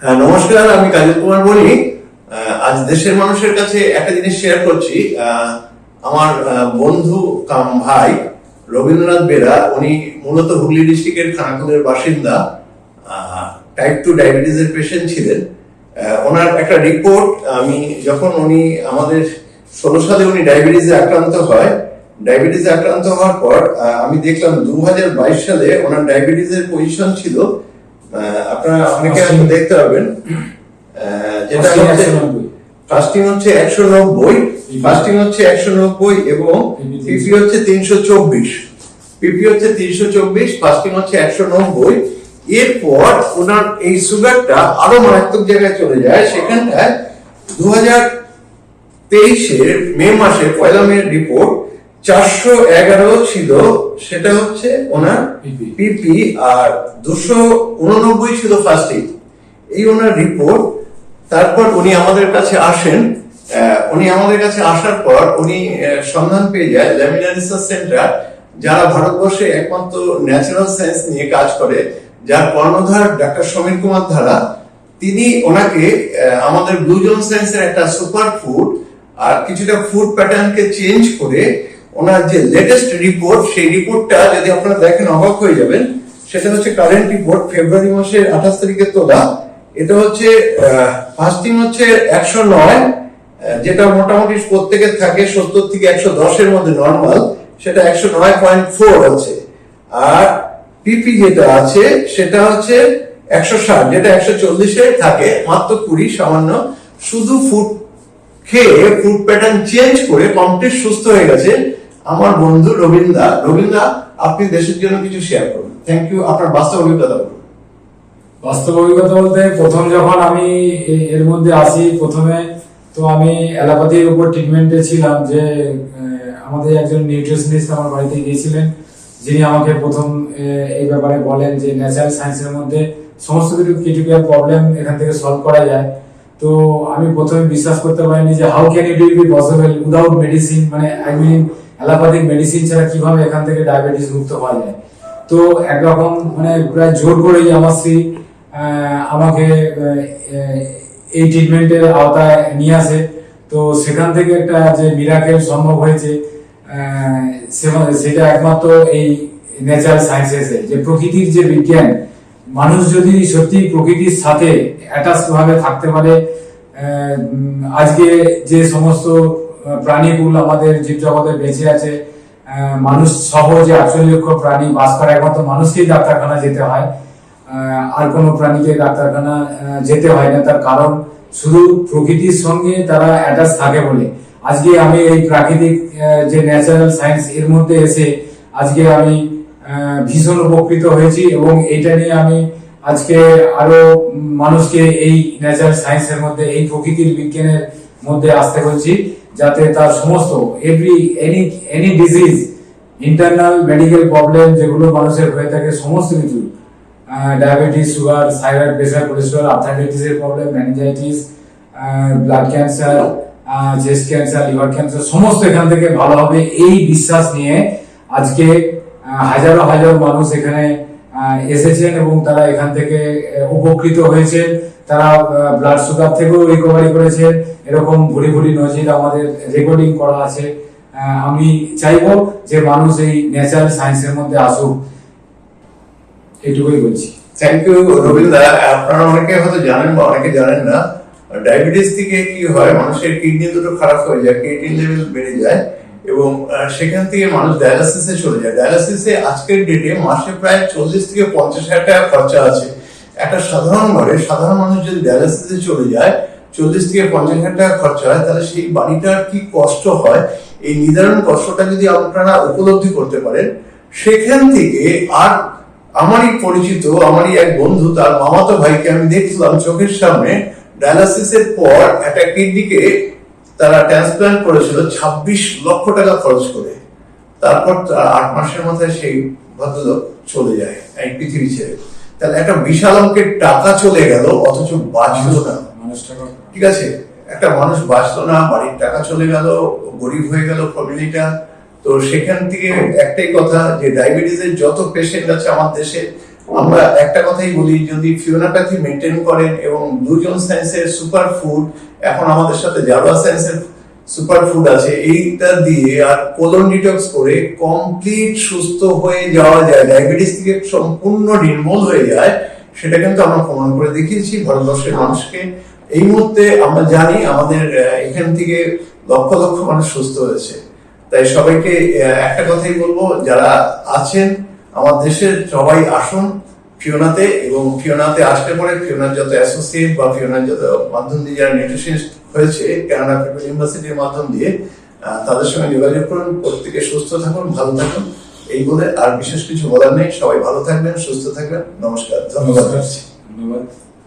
হ্যাঁ, নমস্কার আমি কাজল কুমার বলি। আজ দেশের মানুষের কাছে একটা জিনিস শেয়ার করছি। আমার বন্ধু কাম ভাই রবীন্দ্রনাথ বেরা উনি মূলত হুগলি ডিস্ট্রিক্টের খানাকুলের বাসিন্দা। টাইপ টু ডায়াবেটিসের পেশেন্ট ছিলেন। ওনার একটা রিপোর্ট আমি যখন উনি আমাদের ষোলো সালে উনি ডায়াবেটিসে আক্রান্ত হয় ডায়াবেটিসে আক্রান্ত হওয়ার পর আমি দেখলাম দু হাজার বাইশ সালে ওনার ডায়াবেটিসের পজিশন ছিল আপনারা অনেকে দেখতে পাবেন যেটা হচ্ছে 190 ফাস্টিং হচ্ছে একশো নব্বই ফাস্টিং হচ্ছে একশো নব্বই এবং পিপি হচ্ছে তিনশো চব্বিশ। পিপি হচ্ছে তিনশো চব্বিশ ফাস্টিং হচ্ছে একশো নব্বই। এরপর ওনার এই সুগারটা আরও মারাত্মক জায়গায় চলে যায় সেখানটায় দু হাজার তেইশের মে মাসে পয়লা মে রিপোর্ট চারশো এগারো ছিল সেটা হচ্ছে ওনার পিপি আর দুশো উননব্বই ছিল ফার্স্টিং এই ওনার রিপোর্ট তারপর উনি আমাদের কাছে আসেন। উনি আমাদের কাছে আসার পর উনি সন্ধান পেয়ে যায় ল্যামিনা রিসার্চ সেন্টার যারা ভারতবর্ষে একমাত্র ন্যাচারাল সায়েন্স নিয়ে কাজ করে যার কর্ণধার ডাক্তার সমীর কুমার ধারা তিনি ওনাকে আমাদের ব্লু জোন সায়েন্সের একটা সুপার ফুড আর কিছুটা ফুড প্যাটার্নকে চেঞ্জ করে ওনার যে লেটেস্ট রিপোর্ট সেই রিপোর্টটা যদি আপনারা দেখেন, অবাক হয়ে যাবেন। সেটা হচ্ছে কারেন্ট রিপোর্ট ফেব্রুয়ারি মাসের আঠাশ তারিখে তোলা। এটা হচ্ছে ফাস্টিং হচ্ছে একশো নয় যেটা মোটামুটি প্রত্যেকের থাকে সত্তর থেকে একশো দশের মধ্যে নর্মাল সেটা একশো নয় পয়েন্ট ফোর আছে। আর পিপি যেটা আছে, সেটা হচ্ছে একশো ষাট, যেটা একশো চল্লিশে থাকে, মাত্র কুড়ি, সামান্য। শুধু ফুড খেয়ে ফুড প্যাটার্ন চেঞ্জ করে কমপ্লিট সুস্থ হয়ে গেছে। আমার বন্ধু রবীন্দা রবীন্দা আপনি দেশের জন্য কিছু শেয়ার করুন। থ্যাংক ইউ আপনার বাস্তব অভিজ্ঞতা বলুন। বাস্তব অভিজ্ঞতা বলতে প্রথম যখন আমি এর মধ্যে আসি, প্রথমে তো আমি অ্যালোপ্যাথির উপর ট্রিটমেন্টে ছিলাম যে আমাদের একজন নিউট্রিশনিস্ট আমার বাড়িতে গিয়েছিলেন। যিনি আমাকে প্রথম এই ব্যাপারে বলেন যে ন্যাচারাল সায়েন্সের মধ্যে সমস্ত কিছু ক্রিটিক্যাল প্রবলেম এখান থেকে সলভ করা যায়। তো আমি প্রথমে বিশ্বাস করতে পারিনি যে how can it be possible without medicine মানে আই মিন অ্যালোপ্যাথিক মেডিসিন ছাড়া কীভাবে এখান থেকে ডায়াবেটিস মুক্ত হওয়া যায়? তো একরকম মানে প্রায় জোর করেই আমার স্ত্রী আমাকে এই ট্রিটমেন্টের আওতায় নিয়ে আসে। তো সেখান থেকে একটা যে মিরাকেল সম্ভব হয়েছে সেটা একমাত্র এই ন্যাচারাল সায়েন্সেসে যে প্রকৃতির যে বিজ্ঞান, মানুষ যদি সত্যি প্রকৃতির সাথে অ্যাটাচ ভাবে থাকতে পারে আজকে যে সমস্ত প্রাণীগুলো আমাদের জীবজগতে বেঁচে আছে। মানুষ সহ যে আটচল্লিশ লক্ষ প্রাণী বাস করে, একমাত্র মানুষকেই ডাক্তারখানা যেতে হয়। আর কোনো প্রাণীকে ডাক্তারখানা যেতে হয় না। তার কারণ শুধু প্রকৃতির সঙ্গে তারা অ্যাটাচ থাকে বলে। আজকে আমি এই প্রাকৃতিক যে ন্যাচারাল সায়েন্স এর মধ্যে এসে আজকে আমি ভীষণ উপকৃত হয়েছি এবং এটা নিয়ে আমি আজকে আরও মানুষকে এই ন্যাচারাল সায়েন্সের মধ্যে, এই প্রকৃতির বিজ্ঞানের মধ্যে আসতে বলছি, যাতে তার সমস্ত every any any disease internal medical problem যেগুলো মানুষের হয়ে থাকে, সমস্ত কিছু diabetes sugar thyroid pressure cholesterol arthritis এর problem meningitis blood cancer chest cancer liver cancer সমস্ত এখান থেকে ভালো হবে। এই বিশ্বাস নিয়ে আজকে হাজারো হাজার মানুষ এখানে এসেছেন এবং তারা এখান থেকে উপকৃত হয়েছেন। তারা ব্লাড সুগার থেকেও রিকভারি করেছেন এরকম ভুরি ভুরি নজির আমাদের রেকর্ডিং করা আছে। আমি চাইব যে মানুষ এই ন্যাচারাল সায়েন্সের মধ্যে আসুক। এইটুকুই বলছি। থ্যাংক ইউ রবীন্দ্র আপনারা অনেকে হয়তো জানেন বা অনেকে জানেন না ডায়াবেটিস থেকে কি হয়, মানুষের কিডনি দুটো খারাপ হয়ে যায় কিডনি লেভেল বেড়ে যায় এবং সেখান থেকে মানুষ ডায়ালিসিসে চলে যায়। ডায়ালিসিসে আজকের ডেটে মাসে প্রায় চল্লিশ থেকে পঞ্চাশ হাজার টাকা খরচা আছে। একটা সাধারণ ঘরে সাধারণ মানুষ যদি ডায়ালিসিসে চলে যায়, চল্লিশ থেকে পঞ্চাশ হাজার টাকা খরচা হয়, তাহলে সেই বাড়িটার কি কষ্ট হয়? এই নির্ধারণ কষ্টটা যদি আপনারা উপলব্ধি করতে পারেন, সেখান থেকে আর আমারই পরিচিত, আমারই এক বন্ধু, তার মামাতো ভাইকে আমি দেখলাম চোখের সামনে ডায়ালিসিসের পর একটা কিডনিকে তারা ট্রান্সপ্লান্ট করেছিল ছাব্বিশ লক্ষ টাকা খরচ করে। তারপর আট মাসের মাথায় সেই ভদ্রলোক চলে যায়, এই পৃথিবী ছেড়ে। তাহলে একটা বিশাল অঙ্কের টাকা চলে গেল অথচ বাঁচল না। ঠিক আছে? একটা মানুষ বাঁচলো না বাড়ির টাকা চলে গেল গরিব হয়ে গেল ফ্যামিলিটা। তো সেখান থেকে একটাই কথা যে ডায়াবেটিসের যত পেশেন্ট আছে আমার দেশে আমরা একটা কথাই বলি যদি ফিওনাপ্যাথি মেনটেন করেন এবং দুজন সায়েন্সের সুপার ফুড এখন আমাদের সাথে জাভা সায়েন্সের সুপার ফুড আছে, এইটা দিয়ে আর কোলন ডিটক্স করে কমপ্লিট সুস্থ হয়ে যাওয়া যায় ডায়াবেটিস থেকে সম্পূর্ণ নির্মূল হয়ে যায়, সেটা কিন্তু আমরা প্রমাণ করে দেখিয়েছি ভারতবর্ষের মানুষকে। এই মুহূর্তে আমরা জানি আমাদের এখান থেকে লক্ষ লক্ষ মানুষ সুস্থ হয়েছে। তাই সবাইকে একটা কথাই বলব, যারা আছেন, আমার দেশের সবাই আসুন ফিওনাতে এবং ফিওনাতে আসলে পরে ফিওনার যত অ্যাসোসিয়েট বা ফিওনার যত মাধ্যম দিয়ে যারা নিউট্রিশনিস্ট হয়েছে, কেননা পিপল ইউনিভার্সিটির মাধ্যম দিয়ে তাদের সঙ্গে যোগাযোগ করুন, প্রত্যেকে সুস্থ থাকুন, ভালো থাকুন, এই বলে আর বিশেষ কিছু বলার নেই। সবাই ভালো থাকবেন, সুস্থ থাকবেন। নমস্কার, ধন্যবাদ। ধন্যবাদ।